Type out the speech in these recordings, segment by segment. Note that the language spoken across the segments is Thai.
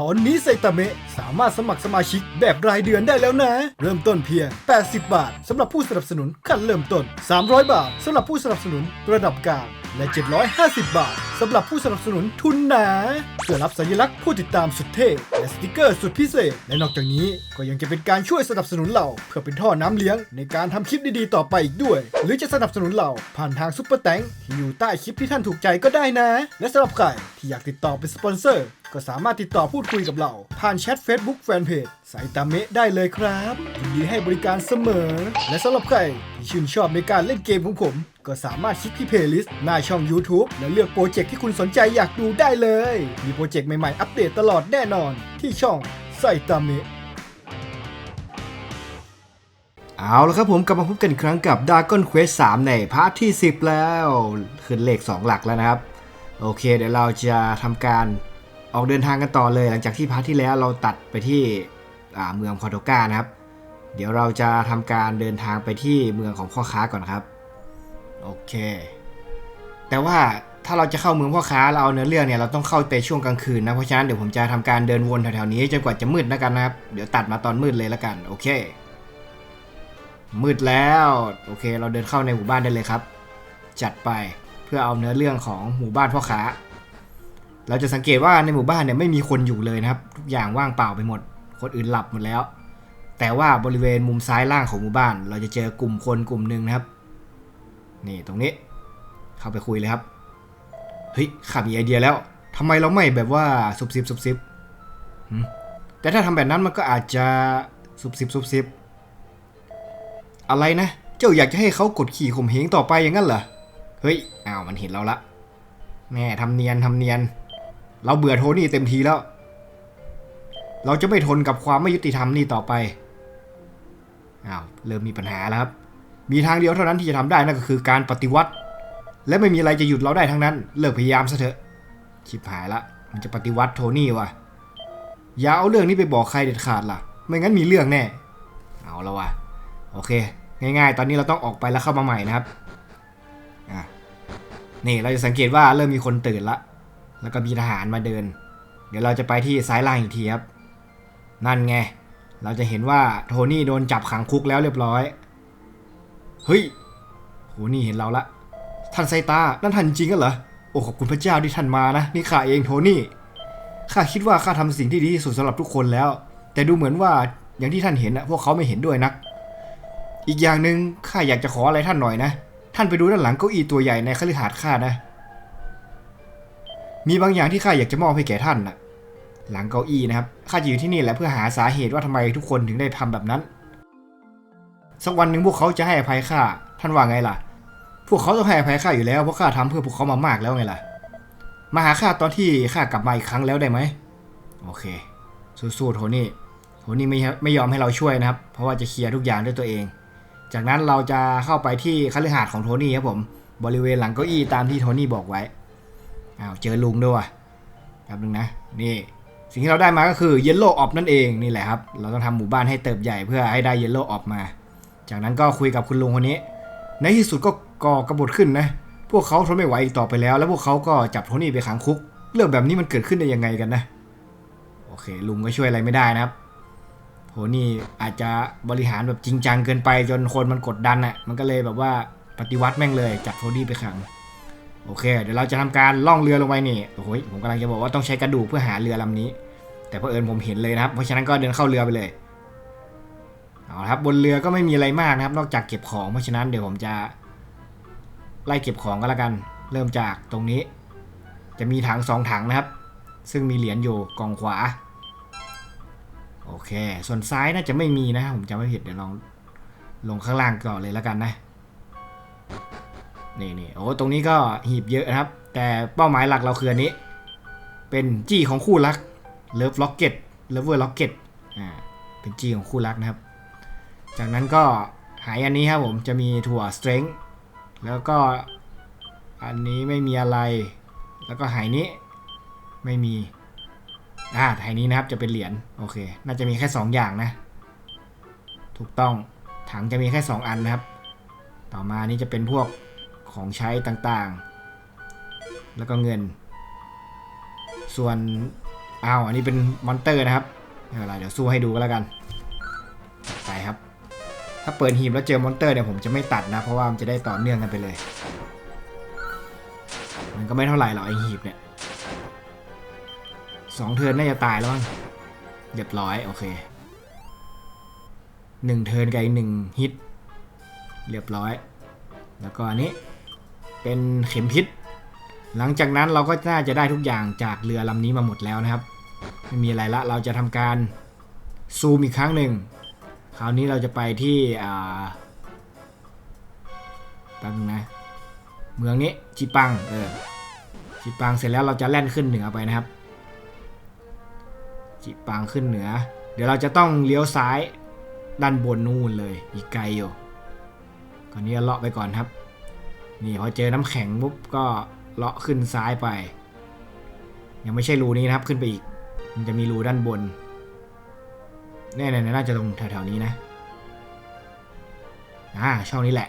ตอนนี้ไซตามะสามารถสมัครสมาชิกแบบรายเดือนได้แล้วนะ เริ่มต้นเพียง 80 บาทสำหรับผู้สนับสนุนขั้นเริ่มต้น 300 บาทสำหรับผู้สนับสนุนระดับกลางและ 750 บาทสำหรับผู้สนับสนุนทุนหนาเพื่อรับสัญลักษณ์ผู้ติดตามสุดเท่และสติกเกอร์สุดพิเศษ และนอกจากนี้ก็ยังจะเป็นการช่วยสนับสนุนเราเพื่อเป็นท่อน้ำเลี้ยงในการทำคลิปดีๆต่อไปอีกด้วย หรือจะสนับสนุนเราผ่านทางซุปเปอร์แตงที่อยู่ใต้คลิปที่ท่านถูกใจก็ได้นะ และสำหรับใครที่อยากติดต่อเป็นสปอนเซอร์ ก็สามารถติดต่อพูดคุยกับเรา ผ่านแชท Facebook Fanpage สายตาเมะได้เลยครับยินดีให้บริการเสมอ และสำหรับใครที่ชื่นชอบในการเล่นเกมของผม ก็สามารถคลิกที่เพลย์ลิสต์หน้าช่อง YouTube และเลือกโปรเจกต์ที่คุณสนใจอยากดูได้เลย มีโปรเจกต์ใหม่ๆ อัปเดตตลอดแน่นอน ที่ช่องไซตาเมะเอาละครับผมกลับมาพบกันอีกครั้งกับ Dragon Quest 3 ในพาร์ทที่ 10 แล้ว ขึ้นเลข 2 หลักแล้วนะครับ โอเค เดี๋ยวเราจะทำการ ออกเดินทางกันต่อเลยหลังจากที่พาร์ทที่แล้วเราตัดไปที่เมืองคอโตกานะครับ เดี๋ยวเราจะทำการเดินทางไปที่เมืองของพ่อค้าก่อนครับ โอเค แต่ว่าถ้าเราจะเข้าเมืองพ่อค้าเราเอาเนื้อเรื่องเนี่ยเราต้องเข้าไปช่วงกลางคืนนะเพราะฉะนั้นเดี๋ยวผมจะทำการเดินวนแถวๆนี้จนกว่าจะมืดแล้วกันนะครับ เดี๋ยวตัดมาตอนมืดเลยแล้วกันโอเค มืดแล้วโอเค เราเดินเข้าในหมู่บ้านได้เลยครับ จัดไปเพื่อเอาเนื้อเรื่องของหมู่บ้านพ่อค้า เราจะสังเกตว่าในหมู่บ้านเนี่ยไม่มีคนอยู่เลยนะครับ ทุกอย่างว่างเปล่าไปหมด คนอื่นหลับหมดแล้ว แต่ว่าบริเวณมุมซ้ายล่างของหมู่บ้าน เราจะเจอกลุ่มคนกลุ่มหนึ่งนะครับนี่ตรงนี้ เข้าไปคุยเลยครับเฮ้ยข้ามีไอเดียแล้วทำไมเราไม่แบบว่าซุบซิบซุบซิบแต่ถ้าทำแบบนั้นมันก็อาจจะซุบซิบซุบซิบอะไรนะ เจ้าอยากจะให้เขากดขี่ข่มเหงต่อไปอย่างนั้นเหรอเฮ้ยอ้าวมันเห็นเราละแม่ทำเนียนทำเนียน เราเบื่อโทนี่เต็มทีแล้ว เราจะไม่ทนกับความไม่ยุติธรรมนี่ต่อไปอ้าวเริ่มมีปัญหาแล้วครับ มีทางเดียวเท่านั้นที่จะทำได้นั่นก็คือการปฏิวัติ และไม่มีอะไรจะหยุดเราได้ทั้งนั้น เลิกพยายามซะเถอะชิบหายละ มันจะปฏิวัติโทนี่วะอย่าเอาเรื่องนี้ไปบอกใครเด็ดขาดล่ะ ไม่งั้นมีเรื่องแน่ เอาละวะโอเค ง่ายๆ ตอนนี้เราต้องออกไปแล้วเข้ามาใหม่นะครับ อะ นี่เราจะสังเกตว่าเริ่มมีคนตื่นละ แล้วก็มีทหารมาเดิน เดี๋ยวเราจะไปที่ซ้ายล่างอีกทีครับ นั่นไง เราจะเห็นว่าโทนี่โดนจับขังคุกแล้วเรียบร้อย เฮ้ยโทนี่เห็นเราละ ท่านไซตา นั่นท่านจริงกันเหรอ โอ้ขอบคุณพระเจ้าที่ท่านมานะ นี่ข้าเองโทนี่ ข้าคิดว่าข้าทำสิ่งที่ดีที่สุดสำหรับทุกคนแล้ว แต่ดูเหมือนว่าอย่างที่ท่านเห็นนะพวกเขาไม่เห็นด้วยนัก อีกอย่างหนึ่งข้าอยากจะขออะไรท่านหน่อยนะ ท่านไปดูด้านหลังเก้าอี้ตัวใหญ่ในคฤหาสน์ข้านะ มีบางอย่างที่ข้าอยากจะมอบให้แก่ท่านนะหลังเก้าอี้นะครับข้าจะอยู่ที่นี่แหละเพื่อหาสาเหตุว่าทำไมทุกคนถึงได้ทำแบบนั้น สักวันหนึ่งพวกเขาจะให้อภัยข้าท่านว่าไงล่ะ พวกเขาต้องให้อภัยข้าอยู่แล้วเพราะข้าทำเพื่อพวกเขามามากแล้วไงล่ะ มาหาข้าตอนที่ข้ากลับมาอีกครั้งแล้วได้ไหมโอเค สู้ๆโทนี่โทนี่ไม่ไม่ยอมให้เราช่วยนะครับ เพราะว่าจะเคลียร์ทุกอย่างด้วยตัวเอง จากนั้นเราจะเข้าไปที่คฤหาสน์ของโทนี่ครับผมบริเวณหลังเก้าอี้ตามที่โทนี่บอกไว้ อ้าวเจอลุงด้วยว่ะแป๊บนึงนะ นี่ สิ่งที่เราได้มาก็คือเยลโล่ออฟนั่นเองนี่แหละครับ เราต้องทำหมู่บ้านให้เติบใหญ่เพื่อให้ได้เยลโล่ออฟมา จากนั้นก็คุยกับคุณลุงคนนี้ ในที่สุดก็ก่อกระบฏขึ้นนะ พวกเขาทนไม่ไหวอีกต่อไปแล้ว แล้วพวกเขาก็จับโทนี่ไปขังคุก เรื่องแบบนี้มันเกิดขึ้นได้ยังไงกันนะ โอเค ลุงก็ช่วยอะไรไม่ได้นะครับโหนี่อาจจะบริหารแบบจริงจังเกินไปจนคนมันกดดันอะ่ะ มันก็เลยแบบว่าปฏิวัติแม่งเลยจับโทนี่ไปขัง โอเค เดี๋ยวเราจะทำการล่องเรือลงไปนี่โอ้โหผมกำลังจะบอกว่าต้องใช้กระดูกเพื่อหาเรือลำนี้ แต่เพอเอิญผมเห็นเลยนะครับ เพราะฉะนั้นก็เดินเข้าเรือไปเลยเอาละครับบนเรือก็ไม่มีอะไรมากนะครับ นอกจากเก็บของเพราะฉะนั้นเดี๋ยวผมจะ ไล่เก็บของก็แล้วกัน เริ่มจากตรงนี้ จะมีถังสองถังนะครับ ซึ่งมีเหรียญอยู่กองขวา โอเค ส่วนซ้ายน่าจะไม่มีนะ ผมจำไม่ผิดเดี๋ยวลองลงข้างล่างก่อนเลยแล้วกันนะ นี่นี่โอ้ตรงนี้ก็หีบเยอะนะครับ แต่เป้าหมายหลักเราคืออันนี้ เป็นจี้ของคู่รักเลิฟล็อกเก็ตเลเวอร์ล็อกเก็ตอ่าเป็นจี้ของคู่รักนะครับ จากนั้นก็หายอันนี้ครับผมจะมีถั่วสเตร n ง h แล้วก็อันนี้ไม่มีอะไร แล้วก็หายนี้ไม่มีอ่าหายนี้นะครับจะเป็นเหรียญโอเค น่าจะมีแค่ 2 อย่างนะ ถูกต้องถังจะมีแค่ 2 อันนะครับ ต่อมานี้จะเป็นพวก ของใช้ต่างๆ แล้วก็เงิน ส่วนอ้าวอันนี้เป็นมอนเตอร์นะครับไม่เป็นไรเดี๋ยวสู้ให้ดูก็แล้วกันไปครับ ถ้าเปิดหีบแล้วเจอมอนเตอร์เนี่ยผมจะไม่ตัดนะ เพราะว่ามันจะได้ต่อเนื่องกันไปเลย มันก็ไม่เท่าไหร่หรอกไอหีบเนี่ยสองเทิร์นน่าจะตายแล้วมั้งเรียบร้อยโอเคหนึ่งเทิร์นกับอีกหนึ่งฮิต เรียบร้อย แล้วก็อันนี้ เป็นเข็มพิษหลังจากนั้นเราก็น่าจะได้ทุกอย่างจากเรือลำนี้มาหมดแล้วนะครับ ไม่มีอะไรละเราจะทำการซูมอีกครั้งหนึ่งคราวนี้เราจะไปที่อ่าแป๊บนึงนะเมืองนี้จิปังเออจิปังเสร็จแล้วเราจะแล่นขึ้นเหนือไปนะครับ จิปังขึ้นเหนือ เดี๋ยวเราจะต้องเลี้ยวซ้ายด้านบนนู่นเลยอีกไกลอยู่ก่อนนี้เลาะไปก่อนครับ นี่พอเจอน้ำแข็งปุ๊บก็เลาะขึ้นซ้ายไป ยังไม่ใช่รูนี้นะครับขึ้นไปอีก มันจะมีรูด้านบนแน่ๆน่าจะตรงแถวๆนี้นะอ่าช่องนี้แหละ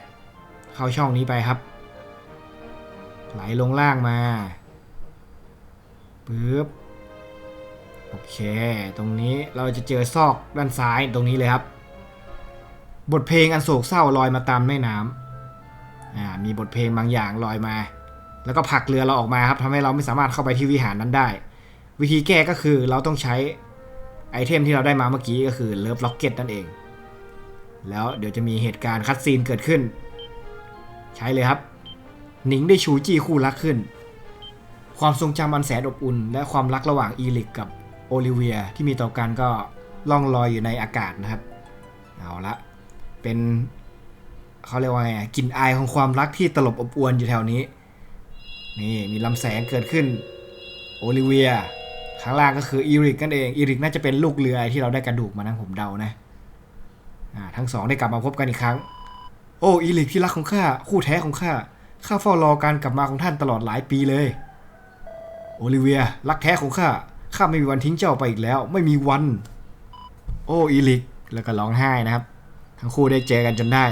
เข้าช่องนี้ไปครับ ไหลลงล่างมาปึ๊บโอเค ตรงนี้เราจะเจอซอกด้านซ้ายตรงนี้เลยครับ บทเพลงอันโศกเศร้าลอยมาตามแม่น้ำ มีบทเพลงบางอย่างลอยมา แล้วก็ผลักเรือเราออกมาครับทำให้เราไม่สามารถเข้าไปที่วิหารนั้นได้ วิธีแก้ก็คือเราต้องใช้ไอเทมที่เราได้มาเมื่อกี้ก็คือเลิฟล็อกเก็ตนั่นเอง แล้วเดี๋ยวจะมีเหตุการณ์คัดซีนเกิดขึ้น ใช้เลยครับ หนิงได้ชูจี้คู่รักขึ้น ความทรงจำอันแสนอบอุ่น และความรักระหว่างอีลิกกับโอลิเวียที่มีต่อกันก็ล่องลอยอยู่ในอากาศนะครับ เอาละเป็น เขาเรียกว่าไงกลิ่นอายของความรักที่ตลบอบอวนอยู่แถวนี้ นี่มีลำแสงเกิดขึ้นโอลิเวียข้างล่างก็คืออีริกนั่นเองอีริกน่าจะเป็นลูกเรือที่เราได้กระดูกมานะผมเดานะทั้งสองได้กลับมาพบกันอีกครั้ง โอ้อีริกที่รักของข้าคู่แท้ของข้าข้าเฝ้ารอการกลับมาของท่านตลอดหลายปีเลย โอลิเวียรักแท้ของข้าข้าไม่มีวันทิ้งเจ้าไปอีกแล้ว ไม่มีวัน โอ้อีริกแล้วก็ร้องไห้นะครับ ทั้งคู่ได้เจอกันจนได้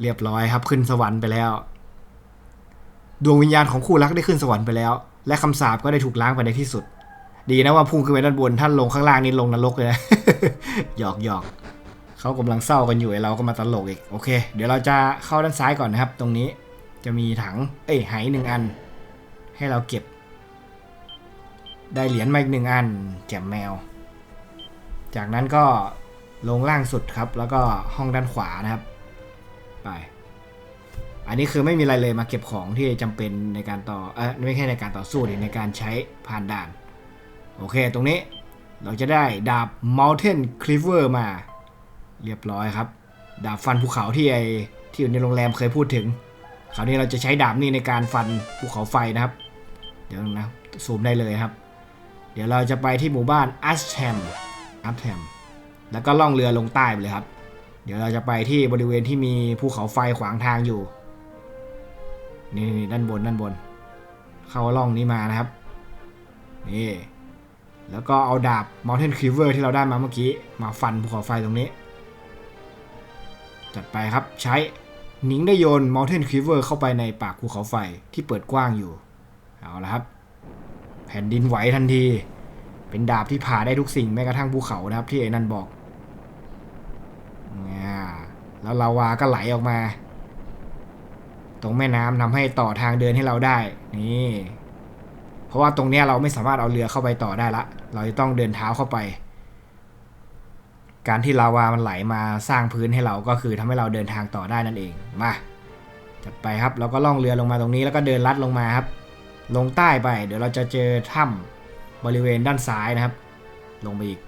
เรียบร้อยครับ ขึ้นสวรรค์ไปแล้ว ดวงวิญญาณของคู่รักได้ขึ้นสวรรค์ไปแล้ว และคำสาปก็ได้ถูกล้างไปในที่สุด ดีนะว่าพุ่งขึ้นไปด้านบนท่านลงข้างล่างนี่ลงนรกเลยนะหยอกหยอกเขากำลังเศร้ากันอยู่ไอเราก็มาตลกอีกโอเค เดี๋ยวเราจะเข้าด้านซ้ายก่อนนะครับ ตรงนี้จะมีถัง เอ้ยไหหนึ่งอัน ให้เราเก็บ ได้เหรียญมาอีกหนึ่งอันแจมแมว จากนั้นก็ลงล่างสุดครับ แล้วก็ห้องด้านขวานะครับ ไป อันนี้คือไม่มีอะไรเลยมาเก็บของที่จำเป็นในการต่อเออไม่ใช่ในการต่อสู้ดิในการใช้ผ่านด่าน โอเค ตรงนี้เราจะได้ดาบ Mountain Cleaver มา เรียบร้อยครับ ดาบฟันภูเขาที่ไอที่อยู่ในโรงแรมเคยพูดถึง คราวนี้เราจะใช้ดาบนี้ในการฟันภูเขาไฟนะครับ เดี๋ยวนะซูมได้เลยครับ เดี๋ยวเราจะไปที่หมู่บ้านอัสแฮมอัสแฮมแล้วก็ล่องเรือลงใต้ไปเลยครับ เดี๋ยวเราจะไปที่บริเวณที่มีภูเขาไฟขวางทางอยู่ นี่นด้านบนด้านบน เข้าล่องนี้มานะครับ นี่ แล้วก็เอาดาบ Mountain Cleaver ที่เราได้มาเมื่อกี้ มาฟันภูเขาไฟตรงนี้ จัดไปครับใช้หนิงได้โยน Mountain Cleaver เข้าไปในปากภูเขาไฟที่เปิดกว้างอยู่ เอาละครับ แผ่นดินไหวทันที เป็นดาบที่ผ่าได้ทุกสิ่งแม้กระทั่งภูเขานะครับที่ไอ้นันบอก แล้วลาวาก็ไหลออกมา ตรงแม่น้ำทำให้ต่อทางเดินให้เราได้ นี่ เพราะว่าตรงเนี้ยเราไม่สามารถเอาเรือเข้าไปต่อได้ละ เราจะต้องเดินเท้าเข้าไป การที่ลาวามันไหลมาสร้างพื้นให้เราก็คือทำให้เราเดินทางต่อได้นั่นเอง มาจัดไปครับ เราก็ล่องเรือลงมาตรงนี้แล้วก็เดินลัดลงมาครับ ลงใต้ไป เดี๋ยวเราจะเจอถ้ำบริเวณด้านซ้ายนะครับ ลงไปอีก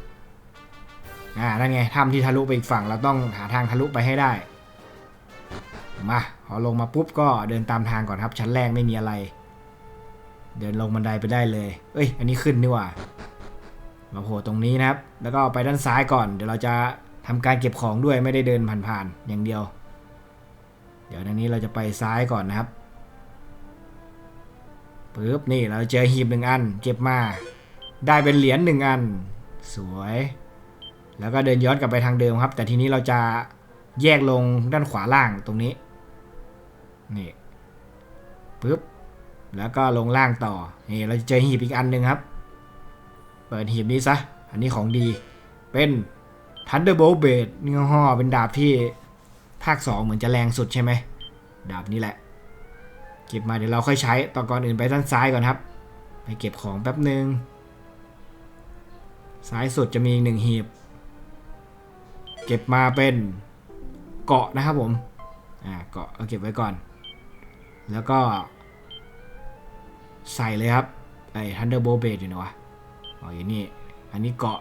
อ่านั่นไงถ้ำที่ทะลุไปอีกฝั่งเราต้องหาทางทะลุไปให้ได้ มาพอลงมาปุ๊บก็เดินตามทางก่อนครับ ชั้นแรกไม่มีอะไร เดินลงบันไดไปได้เลย เอ้ย อันนี้ขึ้นนี่ว่า มาโผล่ตรงนี้นะครับ แล้วก็ไปด้านซ้ายก่อน เดี๋ยวเราจะทำการเก็บของด้วยไม่ได้เดินผ่านๆอย่างเดียว เดี๋ยวทางนี้เราจะไปซ้ายก่อนนะครับปึ๊บนี่เราเจอหีบหนึ่งอัน เก็บมา ได้เป็นเหรียญหนึ่งอัน สวย แล้วก็เดินย้อนกลับไปทางเดิมครับ แต่ทีนี้เราจะแยกลงด้านขวาล่างตรงนี้ นี่ปึ๊บ แล้วก็ลงล่างต่อ นี่เราจะเจอหีบอีกอันหนึ่งครับ เปิดหีบนี้ซะ อันนี้ของดี เป็น Thunderbolt Blade นี่ห่อเป็นดาบที่ภาค 2 เหมือนจะแรงสุดใช่ไหม ดาบนี้แหละ เก็บมาเดี๋ยวเราค่อยใช้ ต่อก่อนอื่นไปด้านซ้ายก่อนครับ ไปเก็บของแป๊บหนึ่งซ้ายสุดจะมีอีกหนึ่งหีบ เก็บมาเป็นเกาะนะครับผม อ่าเกาะเอาเก็บไว้ก่อน แล้วก็ ใส่เลยครับไอ้ Thunderbolt Blade อยู่นะวะอ๋ออยู่นี่อันนี้เกาะ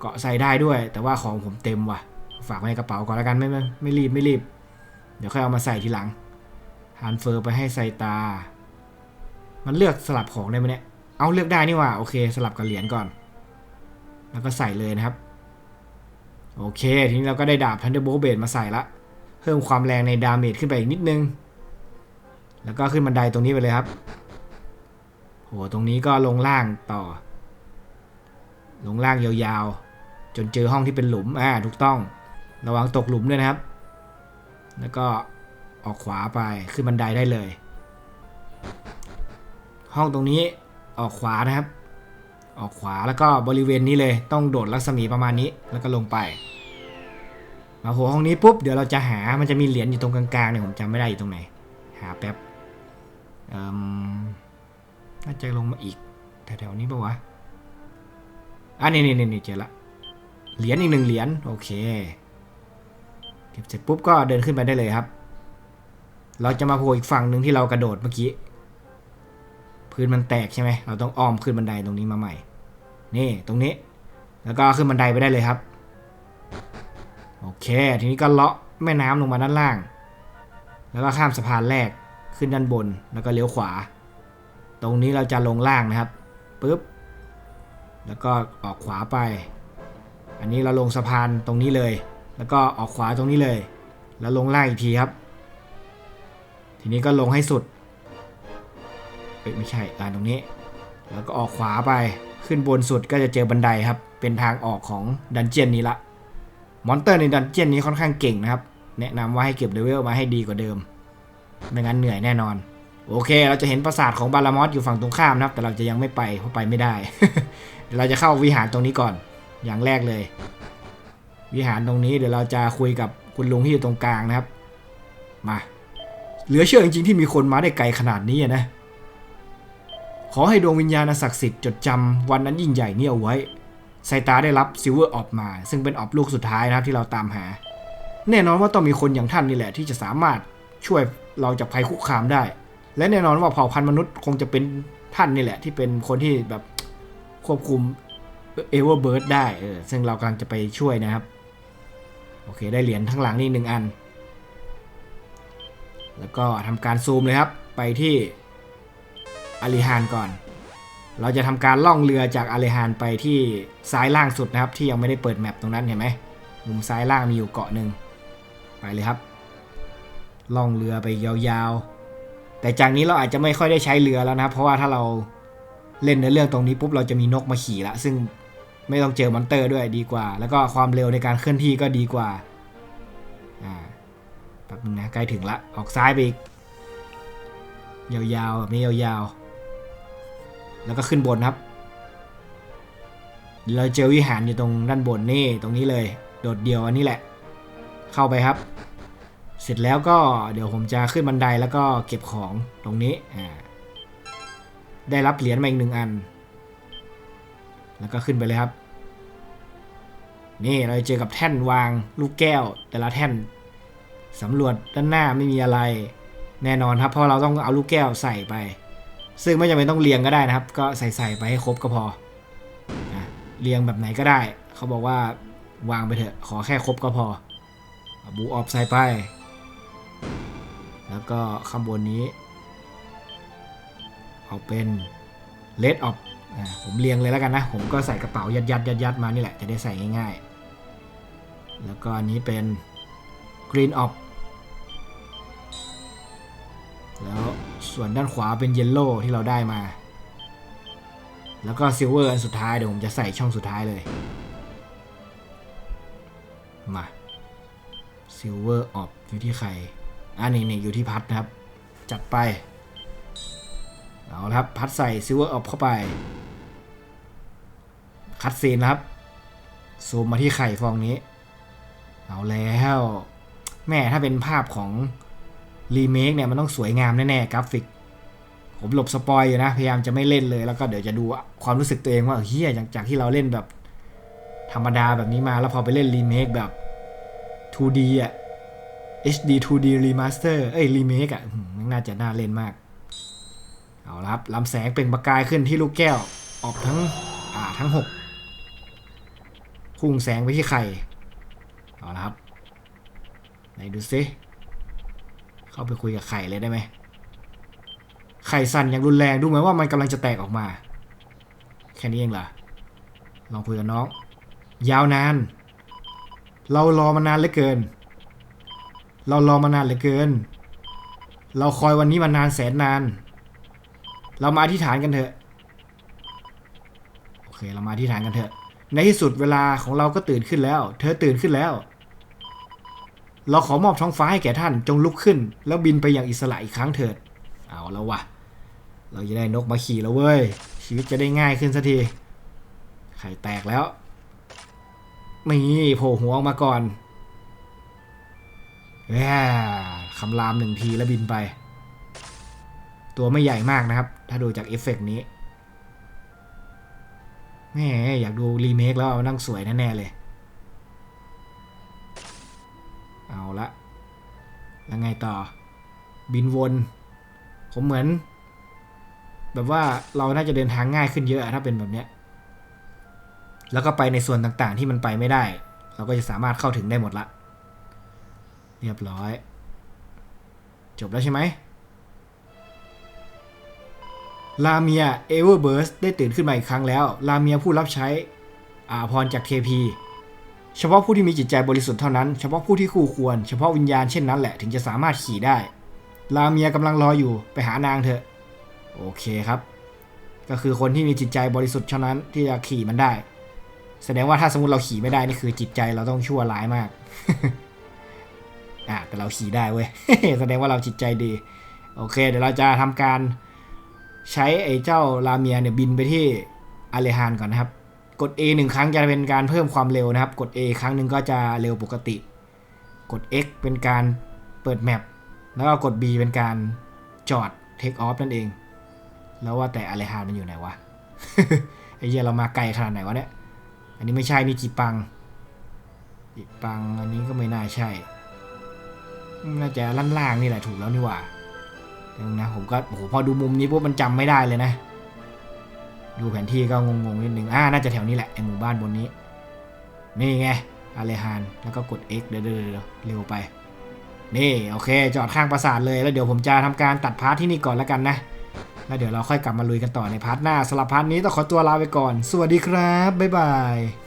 เกาะใส่ได้ด้วย แต่ว่าของผมเต็มว่ะ ฝากไว้ในกระเป๋าก่อนแล้วกันไม่ไม่ไม่รีบไม่รีบ เดี๋ยวค่อยเอามาใส่ทีหลังฮานเฟอร์ไปให้ใส่ตา มันเลือกสลับของได้ไหมเนี่ย เอาเลือกได้นี่ว่า โอเค สลับกับเหรียญก่อน แล้วก็ใส่เลยนะครับ โอเค ทีนี้เราก็ได้ดาบ Thunderbolt Blade มาใส่ละ เพิ่มความแรงในดาเมจขึ้นไปอีกนิดนึง แล้วก็ขึ้นบันไดตรงนี้ไปเลยครับโหตรงนี้ก็ลงล่างต่อ ลงล่างยาวๆ จนเจอห้องที่เป็นหลุม อ่า ถูกต้อง ระวังตกหลุมด้วยนะครับ แล้วก็ออกขวาไป ขึ้นบันไดได้เลย ห้องตรงนี้ออกขวานะครับ ออกขวาแล้วก็บริเวณนี้เลยต้องโดดรัศมีประมาณนี้แล้วก็ลงไป มาโหห้องนี้ปุ๊บเดี๋ยวเราจะหามันจะมีเหรียญอยู่ตรงกลางๆเนี่ยผมจำไม่ได้อยู่ตรงไหน หาแป๊บเอ่มน่าจะลงมาอีกแถวๆนี้ปะวะอะนี่นี่นี่เจอละเหรียญอีกหนึ่งเหรียญโอเคเก็บเสร็จปุ๊บก็เดินขึ้นไปได้เลยครับ เราจะมาโผล่อีกฝั่งหนึ่งที่เรากระโดดเมื่อกี้ พื้นมันแตกใช่ไหมเราต้องอ้อมขึ้นบันไดตรงนี้มาใหม่ นี่ตรงนี้ แล้วก็ขึ้นบันไดไปได้เลยครับ โอเค ทีนี้ก็เลาะแม่น้ำลงมาด้านล่าง แล้วก็ข้ามสะพานแรกขึ้นด้านบนแล้วก็เลี้ยวขวา ตรงนี้เราจะลงล่างนะครับปึ๊บแล้วก็ออกขวาไป อันนี้เราลงสะพานตรงนี้เลย แล้วก็ออกขวาตรงนี้เลย แล้วลงล่างอีกทีครับ ทีนี้ก็ลงให้สุด อ้ยไม่ใช่อ่านตรงนี้ แล้วก็ออกขวาไปขึ้นบนสุดก็จะเจอบันไดครับ เป็นทางออกของดันเจียนนี้ละ มอนเตอร์ในดันเจียนนี้ค่อนข้างเก่งนะครับ แนะนำว่าให้เก็บเลเวลมาให้ดีกว่าเดิม ไม่งั้นเหนื่อยแน่นอน โอเค เราจะเห็นปราสาทของบารามอสอยู่ฝั่งตรงข้ามนะครับ แต่เราจะยังไม่ไปเพราะไปไม่ได้ เราจะเข้าวิหารตรงนี้ก่อน อย่างแรกเลย วิหารตรงนี้เดี๋ยวเราจะคุยกับคุณลุงที่อยู่ตรงกลางนะครับ มา เหลือเชื่อจริงๆที่มีคนมาได้ไกลขนาดนี้นะ ขอให้ดวงวิญญาณศักดิ์สิทธิ์จดจำวันนั้นยิ่งใหญ่นี้เอาไว้ไซตาได้รับซิลเวอร์ออฟมา ซึ่งเป็นออฟลูกสุดท้ายนะครับที่เราตามหา แน่นอนว่าต้องมีคนอย่างท่านนี่แหละ ที่จะสามารถช่วยเราจากภัยคุกคามได้ และแน่นอนว่าเผ่าพันธุ์มนุษย์คงจะเป็นท่านนี่แหละ ที่เป็นคนที่แบบควบคุมเอเวอร์เบิร์ดได้เออซึ่งเรากำลังจะไปช่วยนะครับ โอเค ได้เหรียญทั้งหลังนี่หนึ่งอัน แล้วก็ทำการซูมเลยครับ ไปที่ อาริฮานก่อน เราจะทำการล่องเรือจากอาริฮานไปที่ซ้ายล่างสุดนะครับ ที่ยังไม่ได้เปิดแมปตรงนั้นเห็นไหมมุมซ้ายล่างมีอยู่เกาะหนึ่งไปเลยครับ ล่องเรือไปยาวๆ แต่จากนี้เราอาจจะไม่ค่อยได้ใช้เรือแล้วนะครับ เพราะว่าถ้าเราเล่นในเรื่องตรงนี้ปุ๊บเราจะมีนกมาขี่ละซึ่งไม่ต้องเจอมอนเตอร์ด้วยดีกว่า แล้วก็ความเร็วในการเคลื่อนที่ก็ดีกว่าอ่าแป๊บนึงนะใกล้ถึงละออกซ้ายไปอีกยาวๆแบบนี้ยาวๆ แล้วก็ขึ้นบนครับ เราเจอวิหารอยู่ตรงด้านบนนี่ตรงนี้เลย โดดเดียวอันนี้แหละ เข้าไปครับ เสร็จแล้วก็เดี๋ยวผมจะขึ้นบันไดแล้วก็เก็บของตรงนี้อ่าได้รับเหรียญมาอีกหนึ่งอัน แล้วก็ขึ้นไปเลยครับ นี่เราเจอกับแท่นวางลูกแก้ว แต่ละแท่นสำรวจด้านหน้าไม่มีอะไร แน่นอนครับเพราะเราต้องเอาลูกแก้วใส่ไป ซึ่งไม่จำเป็นต้องเรียงก็ได้นะครับ ก็ใส่ใส่ไปให้ครบก็พอเรียงแบบไหนก็ได้ เขาบอกว่าวางไปเถอะ ขอแค่ครบก็พอ บูออฟใส่ไป แล้วก็ข้างบนนี้ เอาเป็นเลดออฟผมเรียงเลยแล้วกันนะ ผมก็ใส่กระเป๋ายัดยัดยัดยัดมานี่แหละ จะได้ใส่ง่ายๆ แล้วก็อันนี้เป็นกรีนออฟ ส่วนด้านขวาเป็นเยลโล่ที่เราได้มา แล้วก็ซิลเวอร์อันสุดท้ายเดี๋ยวผมจะใส่ช่องสุดท้ายเลย มาซิลเวอร์ออฟอยู่ที่ใครอันนี้นี่อยู่ที่พัดนะครับ จัดไป เอาละครับพัดใส่ซิลเวอร์ออฟเข้าไป คัดซีนนะครับ ซูมมาที่ไข่ฟองนี้ เอาแล้ว แม่ถ้าเป็นภาพของ รีเมคเนี่ยมันต้องสวยงามแน่ๆกราฟิก ผมหลบสปอยอยู่นะ พยายามจะไม่เล่นเลย แล้วก็เดี๋ยวจะดูความรู้สึกตัวเองว่าเฮียจากที่เราเล่นแบบ ธรรมดาแบบนี้มาแล้วพอไปเล่นรีเมคแบบ 2D อะ HD 2D remaster เอ้ย remake อะน่าจะน่าเล่นมาก เอาละครับลำแสงเป็นประกายขึ้นที่ลูกแก้ว ออกทั้ง อ่าทั้งหกพุ่งแสงไปที่ไข่ เอาละครับ ไหนดูซิ เข้าไปคุยกับไข่เลยได้ไหม ไข่สั่นอย่างรุนแรงดูเหมือนว่ามันกำลังจะแตกออกมา แค่นี้เองเหรอ ลองคุยกับน้อง ยาวนาน เรารอมานานเหลือเกิน เรารอมานานเหลือเกิน เราคอยวันนี้มานานแสนนาน เรามาอธิษฐานกันเถอะ โอเค เรามาอธิษฐานกันเถอะ ในที่สุดเวลาของเราก็ตื่นขึ้นแล้ว เธอตื่นขึ้นแล้ว เราขอมอบท้องฟ้าให้แก่ท่านจงลุกขึ้น แล้วบินไปอย่างอิสระอีกครั้งเถิด เอาแล้ววะเราจะได้นกมาขี่แล้วเว้ย ชีวิตจะได้ง่ายขึ้นสักทีไข่แตกแล้วนี่โผล่หัวออกมาก่อนแหมคำรามหนึ่งทีแล้วบินไป ตัวไม่ใหญ่มากนะครับ ถ้าดูจากเอฟเฟกต์นี้แหม่อยากดูรีเมคแล้วเอานั่งสวยแน่ๆเลย เอาละแล้วไงต่อ บินวน ผมเหมือน แบบว่าเราน่าจะเดินทางง่ายขึ้นเยอะถ้าเป็นแบบเนี้ยแล้วก็ไปในส่วนต่างๆที่มันไปไม่ได้ เราก็จะสามารถเข้าถึงได้หมดละ เรียบร้อย จบแล้วใช่ไหมลาเมียเอเวอร์เบิร์สได้ตื่นขึ้นมาอีกครั้งแล้ว ลาเมียผู้รับใช้อาพรจากเทพี เฉพาะผู้ที่มีจิตใจบริสุทธิ์เท่านั้น เฉพาะผู้ที่คู่ควร เฉพาะวิญญาณเช่นนั้นแหละถึงจะสามารถขี่ได้ ลาเมียกำลังรออยู่ไปหานางเถอะ โอเคครับ ก็คือคนที่มีจิตใจบริสุทธิ์เท่านั้นที่จะขี่มันได้ แสดงว่าถ้าสมมติเราขี่ไม่ได้นี่คือจิตใจเราต้องชั่วร้ายมาก อะแต่เราขี่ได้เว้ย แสดงว่าเราจิตใจดี โอเค เดี๋ยวเราจะทำการใช้ไอ้เจ้าลาเมียเนี่ยบินไปที่อาเลฮานก่อนนะครับ กด A หนึ่งครั้งจะเป็นการเพิ่มความเร็วนะครับ กด A ครั้งหนึ่งก็จะเร็วปกติ กด X เป็นการเปิดแมปแล้วก็กด B เป็นการจอด Take off นั่นเอง แล้วว่าแต่อาเลฮานมันอยู่ไหนวะไอ้เหี้ยเรามาไกลขนาดไหนวะเนี่ย อันนี้ไม่ใช่นี่จีปังจีปังอันนี้ก็ไม่น่าใช่ น่าจะล่านล่างนี่แหละถูกแล้วนี่หว่าเดี๋ยวนะผมก็โอ้โหพอดูมุมนี้ปุ๊บมันจำไม่ได้เลยนะ ดูแผนที่ก็งงๆนิดนึงอ่าน่าจะแถวนี้แหละไอหมู่บ้านบนนี้ นี่ไงอาเลฮานแล้วก็กด X เดี๋ยวเดี๋ยวเดี๋ยวเร็วไป นี่โอเค จอดข้างปราสาทเลยแล้วเดี๋ยวผมจะทำการตัดพาร์ทที่นี่ก่อนแล้วกันนะ แล้วเดี๋ยวเราค่อยกลับมาลุยกันต่อในพาร์ทหน้าสำหรับพาร์ทนี้ต้องขอตัวลาไปก่อน สวัสดีครับบ๊ายบาย